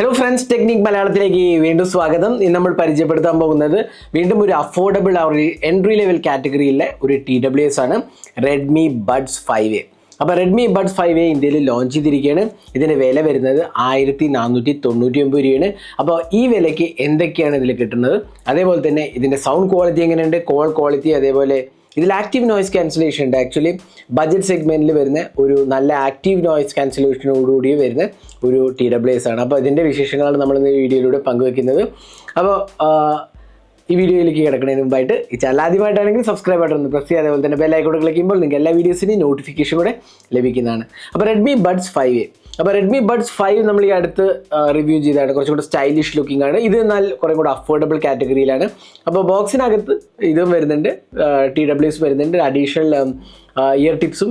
Hello friends technique മലയാളത്തിലേക്ക് വീണ്ടും സ്വാഗതം. ഇന്ന് നമ്മൾ പരിചയപ്പെടുത്താൻ പോകുന്നത് വീണ്ടും ഒരു അഫോർഡബിൾ ആ ഒരു എൻട്രി ലെവൽ കാറ്റഗറിയിലെ ഒരു ടി ഡബ്ല്യു എസ് ആണ്. റെഡ്മി ബഡ്സ് ഫൈവ് എ അപ്പോൾ റെഡ്മി ബഡ്സ് ഫൈവ് എ ഇന്ത്യയിൽ ലോഞ്ച് ചെയ്തിരിക്കുകയാണ്. ഇതിന്റെ വില വരുന്നത് ആയിരത്തി നാനൂറ്റി തൊണ്ണൂറ്റി ഒമ്പത് രൂപയാണ്. അപ്പോൾ ഈ വിലയ്ക്ക് എന്തൊക്കെയാണ് ഇതിൽ കിട്ടുന്നത്? അതേപോലെ തന്നെ ഇതിന്റെ സൗണ്ട് ക്വാളിറ്റി എങ്ങനെയുണ്ട്? കോൾ ക്വാളിറ്റി അതേപോലെ ഇതിൽ ആക്റ്റീവ് നോയ്സ് ക്യാൻസലേഷൻ ഉണ്ട്. ആക്ച്വലി ബജറ്റ് സെഗ്മെന്റിൽ വരുന്ന ഒരു നല്ല ആക്റ്റീവ് നോയ്സ് ക്യാൻസലേഷനോടുകൂടി വരുന്ന ഒരു ടി ഡബ്ല്യു എസ് ആണ്. അപ്പോൾ ഇതിന്റെ വിശേഷങ്ങളാണ് നമ്മൾ ഇന്ന് വീഡിയോയിലൂടെ പങ്കുവെക്കുന്നത്. അപ്പോൾ ഈ വീഡിയോയിലേക്ക് കിടക്കുന്നതിന് മുമ്പായിട്ട് ഈ ചാനൽ ആദ്യമായിട്ടാണെങ്കിൽ സബ്സ്ക്രൈബ് ഒന്ന് പ്രസ് ചെയ്യുക. അതേപോലെ തന്നെ ബെല്ലൈക്കോട്ട് ക്ലിക്ക് ചെയ്യുമ്പോൾ നിങ്ങൾക്ക് എല്ലാ വീഡിയോസിന്റെയും നോട്ടിഫിക്കേഷൻ കൂടെ ലഭിക്കുന്നതാണ്. അപ്പോൾ റെഡ്മി ബഡ്സ് ഫൈവ് എ അപ്പോൾ റെഡ്മി ബഡ്സ് ഫൈവ് നമ്മൾ ഈ അടുത്ത് റിവ്യൂ ചെയ്തതാണ്. കുറച്ചും കൂടെ സ്റ്റൈലിഷ് ലുക്കിംഗ് ആണ്. ഇത് എന്നാൽ കുറേ കൂടെ അഫോർഡബിൾ കാറ്റഗറിയിലാണ് അപ്പോൾ ബോക്സിനകത്ത് ഇതും വരുന്നുണ്ട് ടി ഡബ്ല്യൂസ് വരുന്നുണ്ട്. അഡീഷണൽ ഇയർ ടിപ്സും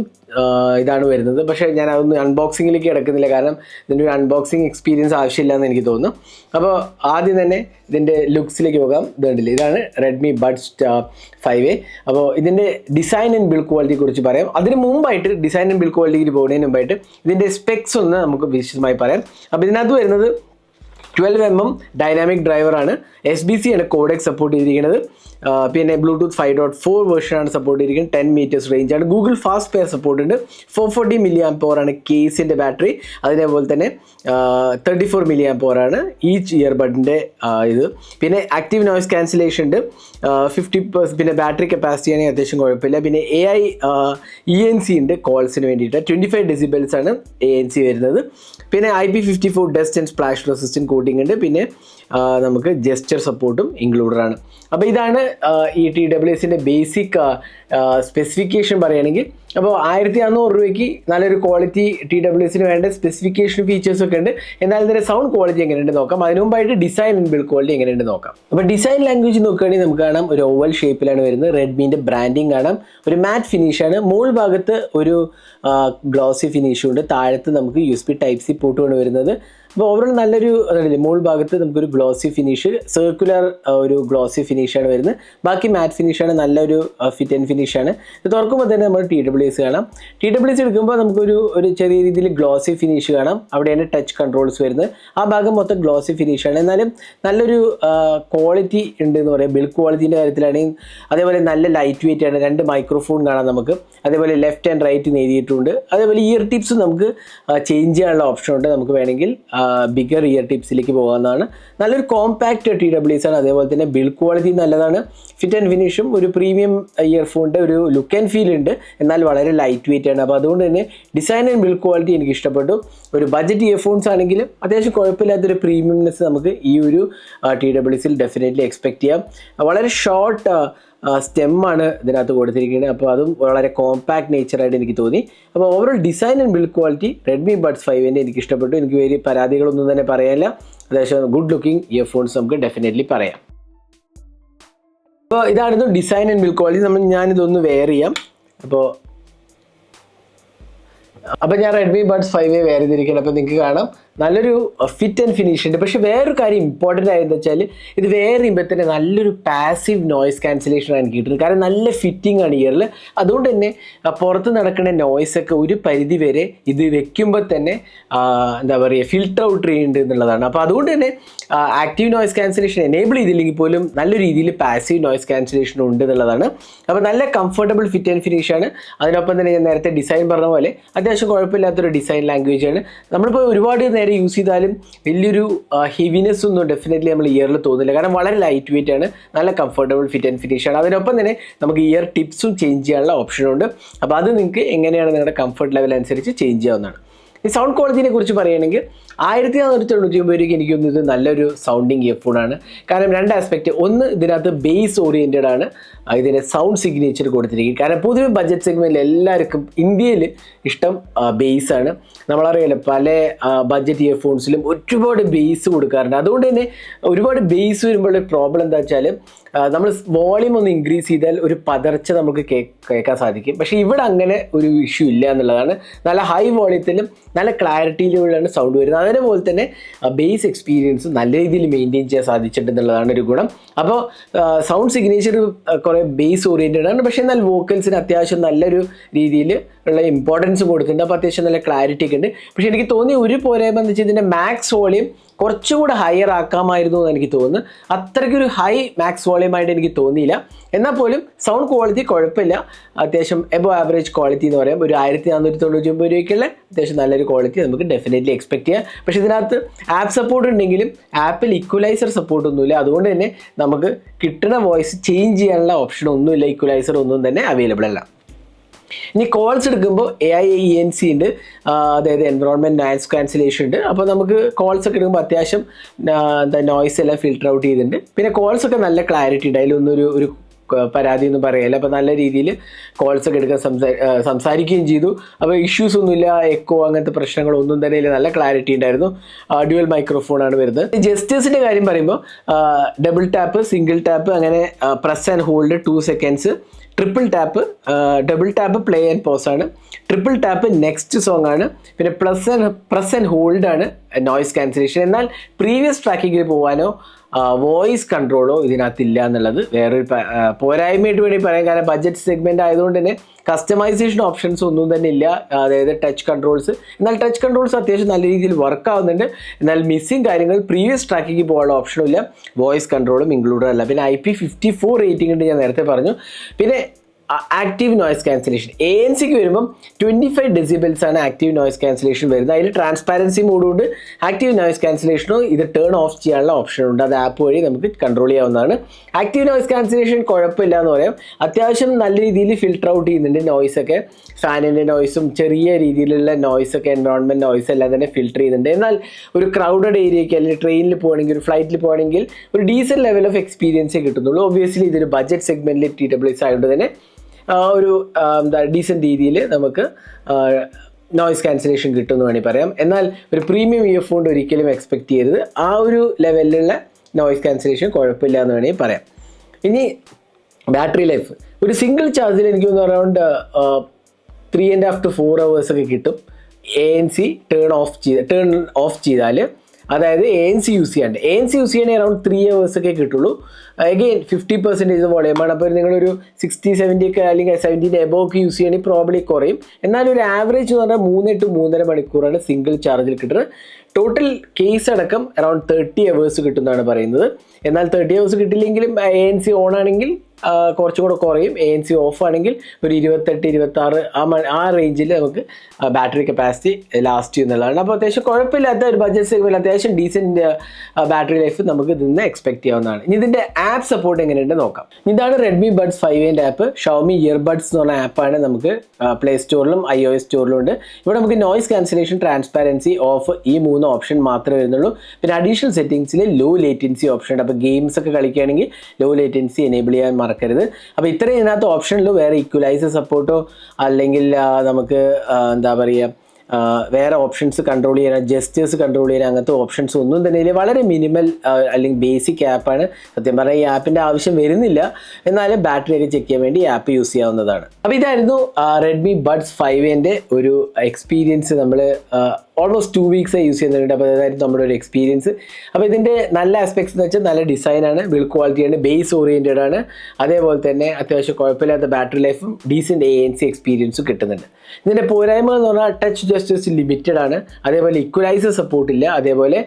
ഇതാണ് വരുന്നത്. പക്ഷേ ഞാൻ അതൊന്നും അൺബോക്സിങ്ങിലേക്ക് കിടക്കുന്നില്ല. കാരണം ഇതിന്റെ ഒരു അൺബോക്സിങ് എക്സ്പീരിയൻസ് ആവശ്യമില്ല എന്ന് എനിക്ക് തോന്നുന്നു. അപ്പോൾ ആദ്യം തന്നെ ഇതിന്റെ ലുക്സിലേക്ക് പോകാം. ഇതുണ്ടല്ലേ ഇതാണ് റെഡ്മി ബഡ്സ് ഫൈവ് എ അപ്പോൾ ഇതിന്റെ ഡിസൈൻ ആൻഡ് ബിൽഡ് ക്വാളിറ്റിയെ കുറിച്ച് പറയാം. അതിന് മുമ്പായിട്ട് ഡിസൈൻ ആൻഡ് ബിൽഡ് ക്വാളിറ്റിക്ക് പോകുന്നതിന് മുമ്പായിട്ട് ഇതിന്റെ സ്പെക്സ് ഒന്ന് നമുക്ക് വിശദമായി പറയാം. അപ്പോൾ ഇതിനകത്ത് വരുന്നത് ട്വൽവ് എം എം ഡൈനാമിക് ഡ്രൈവറാണ് എസ് ബി സി ആണ് കോഡക് സപ്പോർട്ട് ചെയ്തിരിക്കുന്നത്. പിന്നെ ബ്ലൂടൂത്ത് ഫൈവ് ഡോട്ട് ഫോർ വേർഷനാണ് സപ്പോർട്ട് ചെയ്തിരിക്കുന്നത്. ടെൻ മീറ്റേഴ്സ് റേഞ്ച് ആണ്. ഗൂഗിൾ ഫാസ്റ്റ് പെയർ സപ്പോർട്ട് ഉണ്ട്. ഫോർ ഫോർട്ടി മില്ലി ആം ആണ് കേസിന്റെ ബാറ്ററി അതേപോലെ തന്നെ തേർട്ടി ഫോർ മില്ലി ആം ആണ് ഈച്ച് ഇയർബഡിന്റെ ഇത്. പിന്നെ ആക്റ്റീവ് നോയ്സ് ക്യാൻസലേഷൻ ഉണ്ട്. ഫിഫ്റ്റി പിന്നെ ബാറ്ററി കപ്പാസിറ്റി ആണെങ്കിൽ അത്യാവശ്യം കുഴപ്പമില്ല. പിന്നെ A I E N C ഉണ്ട് കോൾസിന് വേണ്ടിയിട്ട്. ട്വന്റി ഫൈവ് ഡെസിബിൾസ് ആണ് എ എൻ സി വരുന്നത്. പിന്നെ I P fifty four dust and splash resistant coating ഉണ്ട്. പിന്നെ നമുക്ക് ജെസ്റ്റർ സപ്പോർട്ടും ഇൻക്ലൂഡഡ് ആണ്. അപ്പോൾ ഇതാണ് ഈ ടി ഡബ്ല്യു എസിന്റെ ബേസിക് സ്പെസിഫിക്കേഷൻ പറയുകയാണെങ്കിൽ അപ്പോൾ ആയിരത്തി അറുന്നൂറ് രൂപയ്ക്ക് നല്ലൊരു ക്വാളിറ്റി ടി ഡബ്ല്യു എസിന് വേണ്ട സ്പെസിഫിക്കേഷൻ ഫീച്ചേഴ്സ് ഒക്കെ ഉണ്ട്. എന്നാൽ ഇതിന്റെ സൗണ്ട് ക്വാളിറ്റി എങ്ങനെയുണ്ട് നോക്കാം. അതിനു മുമ്പായിട്ട് ഡിസൈൻ ആൻഡ് ബിൽഡ് ക്വാളിറ്റി എങ്ങനെയുണ്ട് നോക്കാം. അപ്പോൾ ഡിസൈൻ ലാംഗ്വേജ് നോക്കുകയാണെങ്കിൽ നമുക്ക് കാണാം. ഒരു ഓവൽ ഷേപ്പിലാണ് വരുന്നത്. റെഡ്മീന്റെ ബ്രാൻഡിങ് കാണാം. ഒരു മാറ്റ് ഫിനിഷാണ് മുകൾ ഭാഗത്ത് ഒരു ഗ്ലോസി ഫിനിഷും ഉണ്ട്. താഴത്ത് നമുക്ക് U S B type C പോർട്ടുമാണ് വരുന്നത്. അപ്പോൾ ഓവറോൾ നല്ലൊരു മോൾ ഭാഗത്ത് നമുക്കൊരു ഗ്ലോസി ഫിനിഷ് സർക്കുലർ ഒരു ഗ്ലോസി ഫിനിഷാണ് വരുന്നത്. ബാക്കി മാറ്റ് ഫിനിഷാണ് നല്ലൊരു ഫിറ്റ് ആൻഡ് ഫിനിഷാണ് ഇത് തുറക്കുമ്പോൾ തന്നെ നമ്മൾ ടി ഡബ്ല്യു എസ് കാണാം. ടി ഡബ്ല്യു എസ് എടുക്കുമ്പോൾ നമുക്കൊരു ഒരു ചെറിയ രീതിയിൽ ഗ്ലോസി ഫിനിഷ് കാണാം. അവിടെയാണ് ടച്ച് കൺട്രോൾസ് വരുന്നത്. ആ ഭാഗം മൊത്തം ഗ്ലോസി ഫിനിഷാണ് എന്നാലും നല്ലൊരു ക്വാളിറ്റി ഉണ്ട് എന്ന് പറയാം. ബിൽഡ് ക്വാളിറ്റീന്റെ കാര്യത്തിലാണെങ്കിൽ അതേപോലെ നല്ല ലൈറ്റ് വെയിറ്റ് ആണ്. രണ്ട് മൈക്രോഫോൺ കാണാം നമുക്ക്. അതേപോലെ ലെഫ്റ്റ് ആൻഡ് റൈറ്റ് നേടിയിട്ടുണ്ട് അതേപോലെ ഇയർ ടിപ്സ് നമുക്ക് ചേഞ്ച് ചെയ്യാനുള്ള ഓപ്ഷൻ ഉണ്ട് നമുക്ക് വേണമെങ്കിൽ. ബിഗർ ഇയർ ടിപ്സിലേക്ക് പോകാവുന്നതാണ്. നല്ലൊരു കോമ്പാക്റ്റ് ടി ഡബ്ല്യൂസ് ആണ്. അതേപോലെ തന്നെ ബിൽഡ് ക്വാളിറ്റി നല്ലതാണ്. ഫിറ്റ് ആൻഡ് ഫിനിഷും ഒരു പ്രീമിയം ഇയർഫോണിന്റെ ഒരു ലുക്ക് ആൻഡ് ഫീൽ ഉണ്ട്. എന്നാൽ വളരെ ലൈറ്റ് വെയിറ്റ് ആണ്. അപ്പോൾ അതുകൊണ്ട് തന്നെ ഡിസൈൻ ആൻഡ് ബിൽഡ് ക്വാളിറ്റി എനിക്ക് ഇഷ്ടപ്പെട്ടു. ഒരു ബഡ്ജറ്റ് ഇയർഫോൺസ് ആണെങ്കിലും അത്യാവശ്യം കുഴപ്പമില്ലാത്തൊരു പ്രീമിയംനെസ് നമുക്ക് ഈ ഒരു ടി ഡബ്ല്യൂസിൽ ഡെഫിനറ്റ്ലി എക്സ്പെക്ട് ചെയ്യാം. വളരെ ഷോർട്ട് സ്റ്റെമ്മാണ് ഇതിനകത്ത് കൊടുത്തിരിക്കുന്നത്. അപ്പോൾ അതും വളരെ കോമ്പാക്ട് നേച്ചറായിട്ട് എനിക്ക് തോന്നി. അപ്പോൾ overall design and build quality Redmi buds ഫൈവിന്റെ എനിക്ക് ഇഷ്ടപ്പെട്ടു. എനിക്ക് വലിയ പരാതികളൊന്നും തന്നെ പറയാനില്ല. അത്യാവശ്യം ഗുഡ് ലുക്കിംഗ് ഇയർഫോൺസ് നമുക്ക് ഡെഫിനറ്റ്ലി പറയാം. അപ്പോൾ ഇതായിരുന്നു ഡിസൈൻ ആൻഡ് ബിൽഡ് ക്വാളിറ്റി നമ്മൾ ഞാനിതൊന്ന് വെയർ ചെയ്യാം. അപ്പോൾ അപ്പോൾ ഞാൻ റെഡ്മി ബഡ്സ് ഫൈവ് വെയർ ചെയ്തിരിക്കുകയാണ്. അപ്പോൾ നിങ്ങൾക്ക് കാണാം. നല്ലൊരു ഫിറ്റ് ആൻഡ് ഫിനിഷ് ഉണ്ട്. പക്ഷേ വേറൊരു കാര്യം ഇമ്പോർട്ടന്റ് ആയെന്ന് വെച്ചാൽ ഇത് വേറെ ചെയ്യുമ്പോൾ നല്ലൊരു പാസീവ് നോയ്സ് ക്യാൻസലേഷൻ ആണ് കിട്ടുന്നത്. കാരണം നല്ല ഫിറ്റിംഗ് ആണ് ഇയറിൽ അതുകൊണ്ട് തന്നെ പുറത്ത് നടക്കുന്ന നോയ്സ് ഒക്കെ ഒരു പരിധി വരെ ഇത് വെക്കുമ്പോൾ തന്നെ എന്താ പറയുക ഫിൽട്ടർ ഔട്ട് ചെയ്യുന്നുണ്ട് എന്നുള്ളതാണ്. അപ്പോൾ അതുകൊണ്ട് തന്നെ ആക്റ്റീവ് നോയ്സ് ക്യാൻസലേഷൻ എനേബിൾ ചെയ്തില്ലെങ്കിൽ പോലും നല്ല രീതിയിൽ പാസീവ് നോയ്സ് ക്യാൻസലേഷൻ ഉണ്ട് എന്നുള്ളതാണ്. അപ്പോൾ നല്ല കംഫർട്ടബിൾ ഫിറ്റ് ആൻഡ് ഫിനിഷ് ആണ്. അതിനൊപ്പം തന്നെ ഞാൻ നേരത്തെ ഡിസൈൻ പറഞ്ഞ പോലെ അത്യാവശ്യം കുഴപ്പമില്ലാത്തൊരു ഡിസൈൻ ലാംഗ്വേജ് ആണ്. നമ്മളിപ്പോൾ ഒരുപാട് നേരെ യൂസ് ചെയ്താലും വലിയൊരു ഹെവിനെസ് ഒന്നും ഡെഫിനറ്റ്ലി നമ്മൾ ഇയറിൽ തോന്നില്ല. കാരണം വളരെ ലൈറ്റ് വെയിറ്റ് ആണ്. നല്ല കംഫർട്ടബിൾ ഫിറ്റ് ആൻഡ് ഫിനിഷ് ആണ്. അതിനൊപ്പം തന്നെ നമുക്ക് ഇയർ ടിപ്സും ചേഞ്ച് ചെയ്യാനുള്ള ഓപ്ഷനുണ്ട് അപ്പോൾ അത് നിങ്ങൾക്ക് എങ്ങനെയാണ് നിങ്ങളുടെ കംഫർട്ട് ലെവൽ അനുസരിച്ച് ചേഞ്ച് ചെയ്യാവുന്നതാണ്. ഈ സൗണ്ട് ക്വാളിറ്റിനെ കുറിച്ച് പറയുകയാണെങ്കിൽ ആയിരത്തി നാനൂറ്റി തൊണ്ണൂറ്റി ഒമ്പത് രൂപയ്ക്ക് എനിക്ക് തോന്നുന്നത് നല്ലൊരു സൗണ്ടിങ് ഇയർഫോണാണ് കാരണം രണ്ട് ആസ്പെക്റ്റ് ഒന്ന് ഇതിനകത്ത് ബേസ് ഓറിയന്റഡ് ആണ്. ഇതിന്റെ സൗണ്ട് സിഗ്നേച്ചർ കൊടുത്തിരിക്കുന്നത് കാരണം പൊതുവെ ബഡ്ജറ്റ് സെഗ്മെന്റിൽ എല്ലാവർക്കും ഇന്ത്യയിൽ ഇഷ്ടം ബേസ് ആണ്. നമ്മളറിയാലോ പല ബഡ്ജറ്റ് ഇയർഫോൺസിലും ഒരുപാട് ബേസ് കൊടുക്കാറുണ്ട്. അതുകൊണ്ട് തന്നെ ഒരുപാട് ബേസ് വരുമ്പോഴുള്ള പ്രോബ്ലം എന്താ വെച്ചാൽ നമ്മൾ വോളിയം ഒന്ന് ഇൻക്രീസ് ചെയ്താൽ ഒരു പതർച്ച നമുക്ക് കേൾക്കാൻ സാധിക്കും. പക്ഷേ ഇവിടെ അങ്ങനെ ഒരു ഇഷ്യൂ ഇല്ല എന്നുള്ളതാണ്. നല്ല ഹൈ വോളിയത്തിലും നല്ല ക്ലാരിറ്റിയിലൂടെയാണ് സൗണ്ട് വരുന്നത്. അതേപോലെ തന്നെ ബേസ് എക്സ്പീരിയൻസ് നല്ല രീതിയിൽ മെയിന്റെയിൻ ചെയ്യാൻ സാധിച്ചിട്ടുണ്ടെന്നുള്ളതാണ് ഒരു ഗുണം. അപ്പോൾ സൗണ്ട് സിഗ്നേച്ചർ കുറേ ബേസ് ഓറിയന്റഡ് ആണ്. പക്ഷേ എന്നാൽ വോക്കൽസിന് അത്യാവശ്യം നല്ലൊരു രീതിയിൽ ഉള്ള ഇമ്പോർട്ടൻസ് കൊടുക്കുന്നുണ്ട്. അപ്പോൾ അത്യാവശ്യം നല്ല ക്ലാരിറ്റി ഒക്കെ ഉണ്ട്. പക്ഷേ എനിക്ക് തോന്നിയ ഒരു പോരായ്മ എന്ന് വെച്ചാൽ ഇതിന്റെ മാക്സ് വോളിയം കുറച്ചുകൂടെ ഹയർ ആക്കാമായിരുന്നു എന്ന് എനിക്ക് തോന്നുന്നു. അത്രയ്ക്കൊരു ഹൈ മാക്സ് വോളിയം ആയിട്ട് എനിക്ക് തോന്നിയില്ല. എന്നാൽ പോലും സൗണ്ട് ക്വാളിറ്റി കുഴപ്പമില്ല. അത്യാവശ്യം എബോ ആവറേജ് ക്വാളിറ്റി എന്ന് പറയാം. ഒരു ആയിരത്തി നാനൂറ്റി തൊണ്ണൂറ്റി ഒമ്പത് രൂപയ്ക്കുള്ള അത്യാവശ്യം നല്ലൊരു ക്വാളിറ്റി നമുക്ക് ഡെഫിനറ്റ്ലി എക്സ്പെക്ട് ചെയ്യാം. പക്ഷേ ഇതിനകത്ത് ആപ്പ് സപ്പോർട്ട് ഉണ്ടെങ്കിലും ആപ്പിൽ ഇക്വലൈസർ സപ്പോർട്ട് ഒന്നുമില്ല. അതുകൊണ്ട് തന്നെ നമുക്ക് കിട്ടുന്ന വോയിസ് ചേഞ്ച് ചെയ്യാനുള്ള ഓപ്ഷൻ ഒന്നുമില്ല. ഇക്വലൈസർ ഒന്നും തന്നെ അവൈലബിൾ അല്ല. ഇനി കോൾസ് എടുക്കുമ്പോൾ A I E N C ഉണ്ട്. അതായത് എൻവറോൺമെന്റ് നോയ്സ് ക്യാൻസലേഷൻ ഉണ്ട്. അപ്പോൾ നമുക്ക് കോൾസ് ഒക്കെ എടുക്കുമ്പോൾ അത്യാവശ്യം എന്താ നോയ്സ് എല്ലാം ഫിൽട്ടർ ഔട്ട് ചെയ്തിട്ടുണ്ട്. പിന്നെ കോൾസ് ഒക്കെ നല്ല ക്ലാരിറ്റി ഉണ്ട്. അതിലൊന്നും ഒരു ഒരു പരാതി ഒന്നും പറയല്ല അപ്പോൾ നല്ല രീതിയിൽ കോൾസ് ഒക്കെ എടുക്കാൻ സംസാ സംസാരിക്കുകയും ചെയ്തു. അപ്പോൾ ഇഷ്യൂസ് ഒന്നുമില്ല എക്കോ അങ്ങനത്തെ പ്രശ്നങ്ങളൊന്നും തന്നെ ഇല്ല. നല്ല ക്ലാരിറ്റി ഉണ്ടായിരുന്നു. ഡ്യുവൽ മൈക്രോഫോൺ ആണ് വരുന്നത്. ജസ്റ്റേഴ്സിന്റെ കാര്യം പറയുമ്പോൾ ഡബിൾ ടാപ്പ് സിംഗിൾ ടാപ്പ് അങ്ങനെ press and hold two seconds triple tap double tap play and pause ആണ്. ട്രിപ്പിൾ ടാപ്പ് നെക്സ്റ്റ് സോങ് ആണ്. പിന്നെ plus and press and hold ആണ് നോയ്സ് ക്യാൻസലേഷൻ എന്നാൽ പ്രീവിയസ് ട്രാക്കിങ്ങിൽ പോകാനോ വോയിസ് കൺട്രോളോ ഇതിനകത്തില്ല എന്നുള്ളത് വേറൊരു പോരായ്മയായിട്ട് വേണ്ടി പറയാം. കാരണം ബഡ്ജറ്റ് സെഗ്മെന്റ് ആയതുകൊണ്ട് തന്നെ കസ്റ്റമൈസേഷൻ ഓപ്ഷൻസ് ഒന്നും തന്നെ ഇല്ല. അതായത് ടച്ച് കൺട്രോൾസ് എന്നാൽ ടച്ച് കൺട്രോൾസ് അത്യാവശ്യം നല്ല രീതിയിൽ വർക്ക് ആവുന്നുണ്ട്. എന്നാൽ മിസ്സിങ് കാര്യങ്ങൾ പ്രീവിയസ് ട്രാക്കിങ് പോകാനുള്ള ഓപ്ഷനും ഇല്ല. വോയിസ് കൺട്രോളും ഇൻക്ലൂഡഡ് അല്ല. പിന്നെ I P fifty four rating ഉണ്ട് ഞാൻ നേരത്തെ പറഞ്ഞു. പിന്നെ active noise cancellation A N സിക്ക് വരുമ്പം ട്വന്റി ഫൈവ് ഡെസിബിൾസ് ആണ് ആക്റ്റീവ് നോയ്സ് ക്യാൻസലേഷൻ വരുന്നത്. അതിൽ ട്രാൻസ്പാരൻസി മോഡുണ്ട് ആക്റ്റീവ് നോയ്സ് ക്യാൻസലേഷനോ ഇത് ടേൺ ഓഫ് ചെയ്യാനുള്ള ഓപ്ഷൻ ഉണ്ട്. അത് ആപ്പ് വഴി നമുക്ക് കൺട്രോൾ ചെയ്യാവുന്നതാണ്. ആക്റ്റീവ് നോയ്സ് ക്യാൻസലേഷൻ കുഴപ്പമില്ല എന്ന് പറയാം. അത്യാവശ്യം നല്ല രീതിയിൽ ഫിൽട്ടർ ഔട്ട് ചെയ്യുന്നുണ്ട് നോയ്സ് ഒക്കെ. ഫാനിന്റെ നോയ്സും ചെറിയ രീതിയിലുള്ള നോയ്സ് ഒക്കെ എൻവയോൺമെന്റ് നോയ്സ് എല്ലാം തന്നെ ഫിൽട്ടർ ചെയ്യുന്നുണ്ട്. എന്നാൽ ഒരു ക്രൗഡഡ് ഏരിയയ്ക്ക് അല്ലെങ്കിൽ ട്രെയിനിൽ പോകണമെങ്കിൽ ഒരു ഫ്ലൈറ്റിൽ പോകണമെങ്കിൽ ഒരു ഡീസൽ ലെവൽ ഓഫ് എക്സ്പീരിയൻസേ കിട്ടുന്നുള്ളൂ. ഒബ്വിയസ്ലി ഇതൊരു ബഡ്ജറ്റ് സെഗ്മെന്റിൽ ടി ഡബ്ല്യു എസ് ആയതുകൊണ്ട് തന്നെ ഒരു എന്താ ഡീസന്റ് രീതിയിൽ നമുക്ക് നോയ്സ് ക്യാൻസലേഷൻ കിട്ടുമെന്ന് വേണമെങ്കിൽ പറയാം. എന്നാൽ ഒരു പ്രീമിയം ഇയർഫോൺ ഒരിക്കലും എക്സ്പെക്ട് ചെയ്യരുത്. ആ ഒരു ലെവലിലുള്ള നോയ്സ് ക്യാൻസലേഷൻ കുഴപ്പമില്ല എന്ന് വേണമെങ്കിൽ പറയാം. ഇനി ബാറ്ററി ലൈഫ് ഒരു സിംഗിൾ ചാർജിൽ എനിക്ക് തോന്നുന്നു around three and half to four ഒക്കെ കിട്ടും. A N C turn off ചെയ്ത് ടേൺ ഓഫ് ചെയ്താൽ അതായത് എ എൻ സി യൂസ് ചെയ്യാണ്ട് എ എൻ സി യൂസ് ചെയ്യണമെങ്കിൽ അറൗണ്ട് ത്രീ അവേഴ്സ് ഒക്കെ കിട്ടുള്ളൂ. അഗെയിൻ ഫിഫ്റ്റി പെർസെന്റേജ് വോളിയമാണ് അപ്പോൾ നിങ്ങളൊരു സിക്സ്റ്റി സെവന്റി ഒക്കെ അല്ലെങ്കിൽ സെവന്റീന്റെ എബോ ഒക്കെ യൂസ് ചെയ്യണമെങ്കിൽ പ്രോബ്ലി കുറയും. എന്നാൽ ഒരു ആവറേജ് എന്ന് പറഞ്ഞാൽ മൂന്ന് ടു മൂന്നര മണിക്കൂറാണ് സിംഗിൾ ചാർജിൽ കിട്ടുന്നത്. ടോട്ടൽ കേസ് അടക്കം അറൌണ്ട് തേർട്ടി അവേഴ്സ് കിട്ടുന്നതാണ് പറയുന്നത്. എന്നാൽ തേർട്ടി അവേഴ്സ് കിട്ടില്ലെങ്കിലും എ എൻ സി ഓൺ ആണെങ്കിൽ കുറച്ചും കൂടെ കുറയും. എ എൻ സി ഓഫ് ആണെങ്കിൽ ഒരു ഇരുപത്തെട്ട് ഇരുപത്തി ആറ് ആ ആ റേഞ്ചിൽ നമുക്ക് ബാറ്ററി കപ്പാസിറ്റി ലാസ്റ്റ് ചെയ്യുന്നതാണ് അപ്പോൾ അത്യാവശ്യം കുഴപ്പമില്ലാത്ത ഒരു ബഡ്ജറ്റ് സെഗ്മെന്റ് അത്യാവശ്യം ഡീസന്റ് ബാറ്ററി ലൈഫ് നമുക്ക് ഇതിൽ നിന്ന് എക്സ്പെക്ട് ചെയ്യാവുന്നതാണ്. ഇനി ഇതിന്റെ ആപ്പ് സപ്പോർട്ട് എങ്ങനെയുണ്ട് നോക്കാം. ഇതാണ് റെഡ്മി ബഡ്സ് ഫൈവ് എന്റെ ആപ്പ് ഷവമി ഇയർബഡ്സ് എന്ന് പറഞ്ഞ ആപ്പാണ് നമുക്ക് പ്ലേ സ്റ്റോറിലും ഐ ഒ എസ് സ്റ്റോറിലും ഉണ്ട്. ഇവിടെ നമുക്ക് നോയിസ് ക്യാൻസലേഷൻ ട്രാൻസ്പാരൻസി ഓഫ് ഈ മൂന്ന് ഓപ്ഷൻ മാത്രമേ വരുന്നുള്ളൂ. പിന്നെ അഡീഷണൽ സെറ്റിംഗ്സിൽ ലോ ലേറ്റൻസി ഓപ്ഷൻ ഉണ്ട്. അപ്പോൾ ഗെയിംസ് ഒക്കെ കളിക്കുകയാണെങ്കിൽ ലോ ലേറ്റൻസി എനേബിൾ ചെയ്യാൻ മറക്കരുത്. അപ്പോൾ ഇത്രയും ഇതിനകത്ത് ഓപ്ഷനിൽ വേറെ ഇക്വലൈസർ സപ്പോർട്ടോ അല്ലെങ്കിൽ നമുക്ക് എന്താ പറയുക വേറെ ഓപ്ഷൻസ് കൺട്രോൾ ചെയ്യാൻ ജസ്റ്റേഴ്സ് കൺട്രോൾ ചെയ്യാൻ അങ്ങനത്തെ ഓപ്ഷൻസ് ഒന്നും തന്നെ ഇല്ല. വളരെ മിനിമൽ അല്ലെങ്കിൽ ബേസിക് ആപ്പാണ് സത്യം പറഞ്ഞാൽ ഈ ആപ്പിന്റെ ആവശ്യം വരുന്നില്ല. എന്നാലും ബാറ്ററി ഒക്കെ ചെക്ക് ചെയ്യാൻ വേണ്ടി ആപ്പ് യൂസ് ചെയ്യാവുന്നതാണ്. അപ്പോൾ ഇതായിരുന്നു റെഡ്മി ബഡ്സ് ഫൈവ് എന്റെ ഒരു എക്സ്പീരിയൻസ് നമ്മൾ ഓൾമോസ്റ്റ് ടു വീക്സേ യൂസ് ചെയ്യുന്നുണ്ട്. അപ്പോൾ അതായിരുന്നു നമ്മുടെ ഒരു എക്സ്പീരിയൻസ് അപ്പോൾ ഇതിന്റെ നല്ല ആസ്പെക്ട്സ് എന്ന് വെച്ചാൽ നല്ല ഡിസൈനാണ് ബിൽഡ് ക്വാളിറ്റിയാണ് ബേസ് ഓറിയന്റഡ് ആണ്. അതേപോലെ തന്നെ അത്യാവശ്യം കുഴപ്പമില്ലാത്ത ബാറ്ററി ലൈഫും ഡീസന്റ് എ എൻ സി എക്സ്പീരിയൻസും കിട്ടുന്നുണ്ട്. ഇതിന്റെ പോരായ്മ എന്ന് പറഞ്ഞാൽ ടച്ച് ജസ്റ്റിസ് ലിമിറ്റഡ് ആണ്. അതേപോലെ ഇക്വലൈസർ സപ്പോർട്ട് ഇല്ല. അതേപോലെ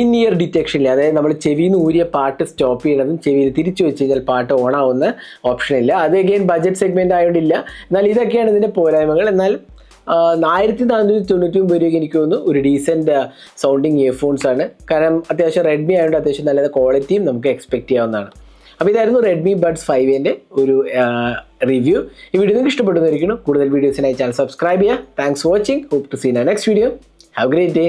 ഇൻ ഇയർ ഡിറ്റക്ഷൻ ഇല്ല. അതായത് നമ്മൾ ചെവിയിൽ നിന്ന് ഊരിയ പാട്ട് സ്റ്റോപ്പ് ചെയ്യണതും ചെവിയിൽ തിരിച്ചു വെച്ച് കഴിഞ്ഞാൽ പാട്ട് ഓൺ ആവുന്ന ഓപ്ഷൻ ഇല്ല. അത് അഗെയിൻ ബഡ്ജറ്റ് സെഗ്മെന്റ് ആയതുകൊണ്ടില്ല എന്നാൽ ഇതൊക്കെയാണ് ഇതിന്റെ പോരായ്മകൾ. എന്നാൽ ആയിരത്തി നാനൂറ്റി തൊണ്ണൂറ്റി ഒമ്പത് രൂപയ്ക്ക് എനിക്ക് തോന്നുന്നു ഒരു ഡീസെന്റ് സൗണ്ടിങ് ഇയർഫോൺസ് ആണ്. കാരണം അത്യാവശ്യം റെഡ്മി ആയതുകൊണ്ട് അത്യാവശ്യം നല്ല ക്വാളിറ്റിയും നമുക്ക് എക്സ്പെക്ട് ചെയ്യാവുന്നതാണ്. അപ്പോൾ ഇതായിരുന്നു റെഡ്മി ബഡ്സ് ഫൈവിന്റെ ഒരു റിവ്യൂ ഈ വീഡിയോ നിങ്ങൾക്ക് ഇഷ്ടപ്പെടുന്നതായിരിക്കണം കൂടുതൽ വീഡിയോസിനായി ചാനൽ സബ്സ്ക്രൈബ് ചെയ്യുക. Thanks for watching hope to seen next video have great day